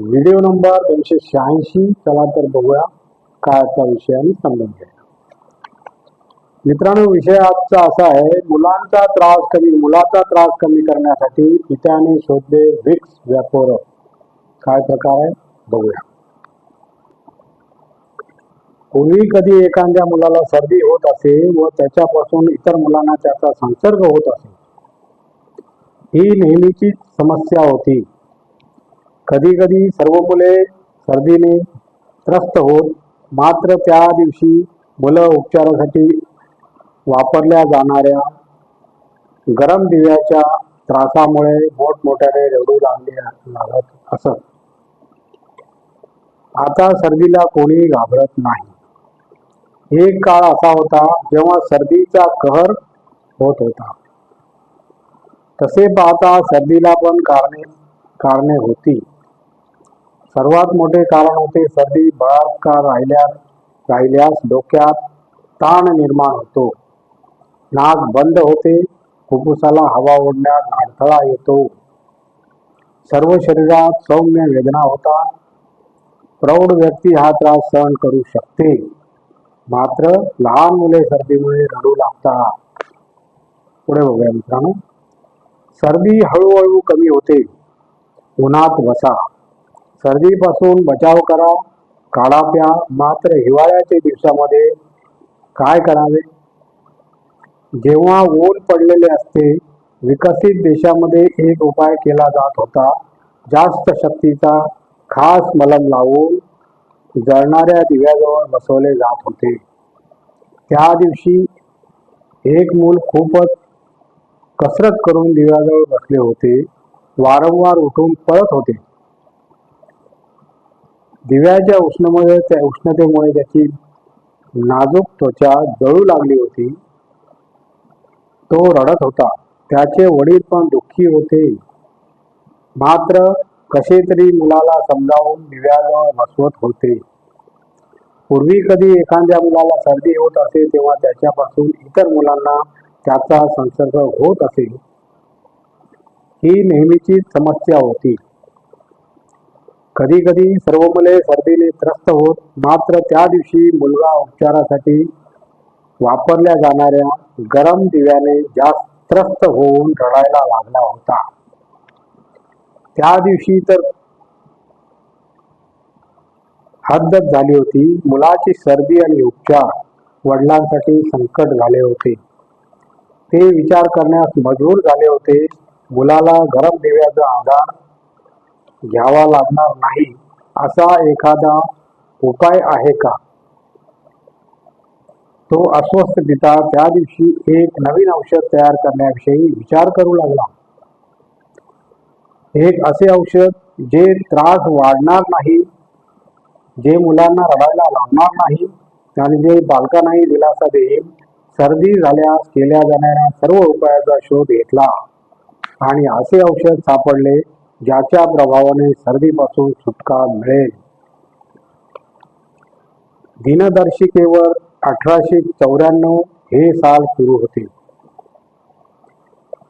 Video number दोनशे शहाऐंशी. चला तर बघूया काय विषय आणि समजून घ्या मित्रांनो विषय आजचा असा आहे मुलांचा त्रास कमी मुलाचा त्रास कमी करण्यासाठी पित्याने शोधले व्हिक्स व्यापोर काय प्रकार आहे? बघूया. पूर्वी कधी एखाद्या मुलाला सर्दी होत असे व त्याच्यापासून इतर मुलांना त्याचा संसर्ग होत असे ही नेहमीची समस्या होती. कधी कधी सर्व मुले सर्दीने त्रस्त होत मात्र त्या दिवशी मुलं उपचारासाठी वापरल्या जाणाऱ्या गरम दिव्याच्या त्रासामुळे मोठमोठ्याने रडू लागले लागत असत. आता सर्दीला कोणी घाबरत नाही. एक काळ असा होता जेव्हा सर्दीचा कहर होत होता. तसे पाहता सर्दीला पण कारणे कारणे होती. सर्वात मोठे कारण होते सर्दी बळात्कार राहिल्यास राहिल्यास डोक्यात ताण निर्माण होतो. नाक बंद होते फुफ्फुसाला हवा ओढण्यात अडथळा येतो. सर्व शरीरात सौम्य वेदना होता. प्रौढ व्यक्ती हा त्रास सहन करू शकते. मात्र लहान मुले सर्दीमुळे रडू लागतात. पुढे बघूया मित्रांनो. सर्दी हळूहळू कमी होते. उन्हात बसा सर्दीपासून बचाव करा. काढा प्या मात्र हिवाळ्याच्या दिवसामध्ये काय करावे? जेव्हा ऊन पडलेले असते विकसित देशामध्ये एक उपाय केला जात होता. जास्त शक्तीचा खास मलम लावून जळणाऱ्या दिव्याजवळ बसवले जात होते. त्या दिवशी एक मूल खूपच कसरत करून दिव्याजवळ बसले होते. वारंवार उठून पळत होते. दिव्याच्या उष्णमुळे त्या उष्णतेमुळे त्याची नाजूक त्वचा जळू लागली होती तो रडत होता. त्याचे वडील पण दुःखी होते. मात्र कसे तरी मुलाला समजावून दिव्याजवळ बसवत होते. पूर्वी कधी एखाद्या मुलाला सर्दी होत असे तेव्हा त्याच्यापासून इतर मुलांना त्याचा संसर्ग होत असे. ही नेहमीची समस्या होती. कधी कधी सर्व मुले सर्दीने त्रस्त होत मात्र त्या दिवशी मुलगा उपचारासाठी वापरल्या जाणाऱ्या गरम दिव्याने जास्त त्रस्त होऊन रडायला लागला होता. त्या दिवशी तर हद्दत झाली होती. मुलाची सर्दी आणि उपचार वडिलांसाठी संकट झाले होते. ते विचार करण्यास मजबूर झाले होते. मुलाला गरम दिव्याचा आधार घ्यावा लागणार नाही असा एखादा उपाय आहे का? तो अस्वस्थ पिता त्या दिवशी एक नवीन औषध तयार करण्याविषयी विचार करू लागला. एक असे औषध जे त्रास वाढणार नाही जे मुलांना रडायला लावणार नाही आणि जे बालकांनाही दिलासा देईल सर्दी झाल्यास केल्या जाणाऱ्या सर्व उपायाचा शोध घेतला. आणि असे औषध सापडले ज्याच्या प्रभावाने सर्दीपासून सुटका मिळेल. दिनदर्शिकेवर अठराशे चौऱ्याण्णव हे साल सुरू होते.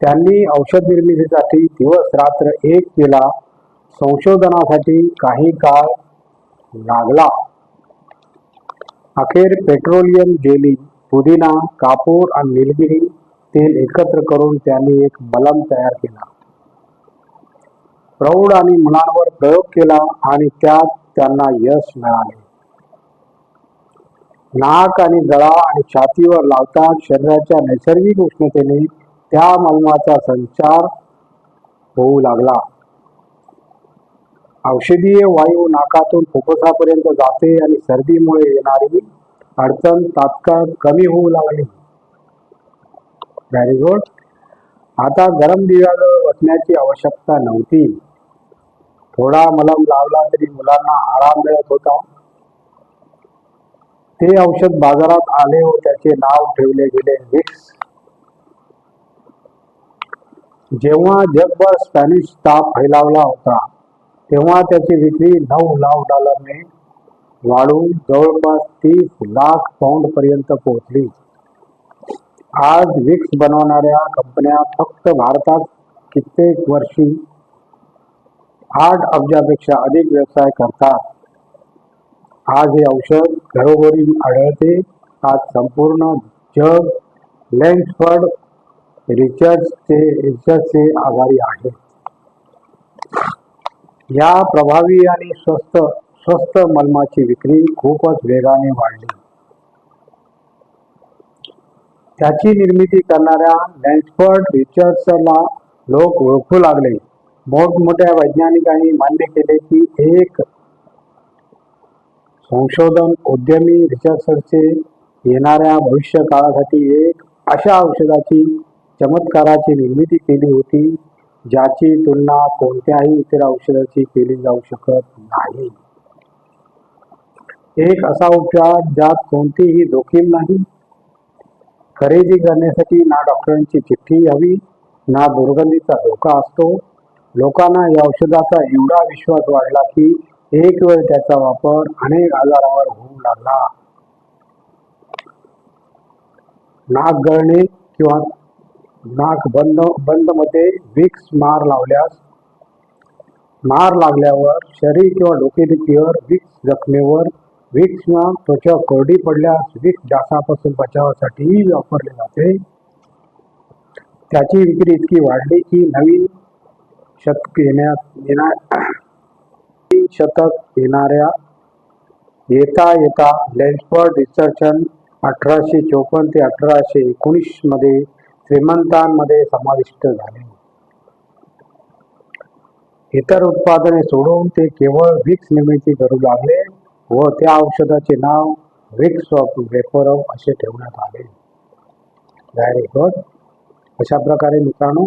त्यांनी औषध निर्मितीसाठी दिवस रात्र एक केला संशोधनासाठी काही काळ लागला. अखेर पेट्रोलियम जेली पुदिना कापूर आणि निलगिरी तेल एकत्र करून त्यांनी एक मलम तयार केला. प्रौढ आणि मुलांवर प्रयोग केला आणि त्यात त्यांना यश मिळाले. नाक आणि गळा आणि छातीवर लावता शरीराच्या नैसर्गिक उष्णतेने त्या मलमाचा संचार होऊ लागला. औषधीय वायू नाकातून फुफ्फुसापर्यंत जाते आणि सर्दीमुळे येणारी अडचण तात्काळ कमी होऊ लागली. व्हेरी गुड आता गरम दिव्याजवळ बसण्याची आवश्यकता नव्हती. थोडा मलम लावला तरी मुलांना आराम मिळत होता. ते औषध बाजारात आले व त्याचे नाव ठेवले गेले विक्स. जेव्हा जगभर स्पॅनिश ताप फैलावला होता तेव्हा त्याची विक्री नऊ लाख डॉलरने वाढून जवळपास तीस लाख पाऊंड पर्यंत पोहोचली. आज विक्स बनवणाऱ्या कंपन्या फक्त भारतात कित्येक वर्षी आठ अब्जापेक्षा अधिक व्यवसाय करतात. आज हे औषध घरोघरी आढळते. आज संपूर्ण जग लेन्सफर्ड रिसर्चचे रिसर्चचे आभारी आहे. या प्रभावी आणि स्वस्त स्वस्त मलमाची विक्री खूपच वेगाने वाढली. त्याची निर्मिती करणाऱ्या लँडफर्ड रिसर्चला लोक ओळखू लागले. मोठमोठ्या वैज्ञानिकांनी मान्य केले की एक संशोधन उद्यमी रिसर्चरचे येणाऱ्या भविष्य काळासाठी एक अशा औषधाची चमत्काराची निर्मिती केली होती ज्याची तुलना कोणत्याही इतर औषधाची केली जाऊ शकत नाही. एक असा उपचार ज्यात कोणतीही जोखीम नाही. खरेदी करण्यासाठी ना डॉक्टरांची चिठ्ठी हवी ना दुर्गंधीचा धोका असतो लोकांना या औषधाचा एवढा विश्वास वाढला की एक वेळ त्याचा वापर अनेक आजारावर होऊ लागला. नाक गळणे किंवा नाक बंद बंदमध्ये विक्स मार लावल्यास मार लागल्यावर शरीर किंवा डोकेदुखीवर विक्स जखमेवर विक्स किंवा त्वचा कोरडी पडल्यास विक्स डासापासून बचावासाठीही वापरले जाते. त्याची विक्री इतकी वाढली की नवीन शतक येण्यात येणार तीन शतक येणाऱ्या येता येता लेन्सफर्ड रिसर्चन अठराशे चोपन्न ते अठराशे एकोणीसमध्ये श्रीमंतांमध्ये समाविष्ट झाले. इतर उत्पादने सोडून ते केवळ विक्स निर्मिती करू लागले व त्या औषधाचे नाव विक्स ऑफ वेपोरव असे ठेवण्यात आले. व्हेरी गुड अशा प्रकारे मित्रांनो